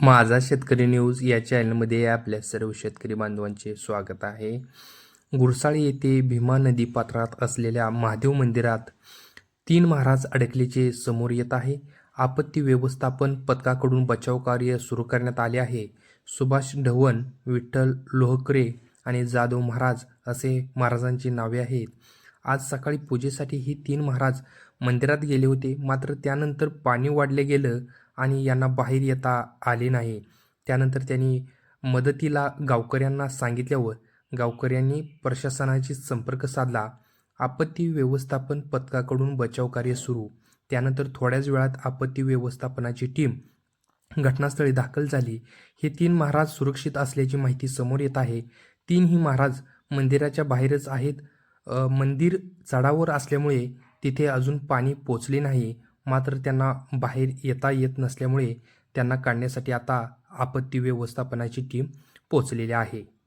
माझा शेतकरी न्यूज या चॅनलमध्ये आपल्या सर्व शेतकरी बांधवांचे स्वागत आहे. गुरसाळी येथे भीमा नदी पात्रात असलेल्या महादेव मंदिरात तीन महाराज अडकल्याचे समोर येत आहे. आपत्ती व्यवस्थापन पथकाकडून बचाव कार्य सुरू करण्यात आले आहे. सुभाष ढवण विठ्ठल लोहकरे आणि जाधव महाराज असे महाराजांची नावे आहेत. आज सकाळी पूजेसाठी ही तीन महाराज मंदिरात गेले होते. मात्र त्यानंतर पाणी वाढले गेलं. आणि यांना बाहेर येता आले नाही. त्यानंतर त्यांनी मदतीला गावकऱ्यांना सांगितल्यावर गावकऱ्यांनी प्रशासनाशी संपर्क साधला. आपत्ती व्यवस्थापन पथकाकडून बचाव कार्य सुरू. त्यानंतर थोड्याच वेळात आपत्ती व्यवस्थापनाची टीम घटनास्थळी दाखल झाली. हे तीन महाराज सुरक्षित असल्याची माहिती समोर येत आहे. तीनही महाराज मंदिराच्या बाहेरच आहेत. मंदिर चढावर असल्यामुळे तिथे अजून पाणी पोचले नाही. मात्र त्यांना बाहेर येता येत नसल्यामुळे त्यांना काढण्यासाठी आता आपत्ती व्यवस्थापनाची टीम पोचलेली आहे.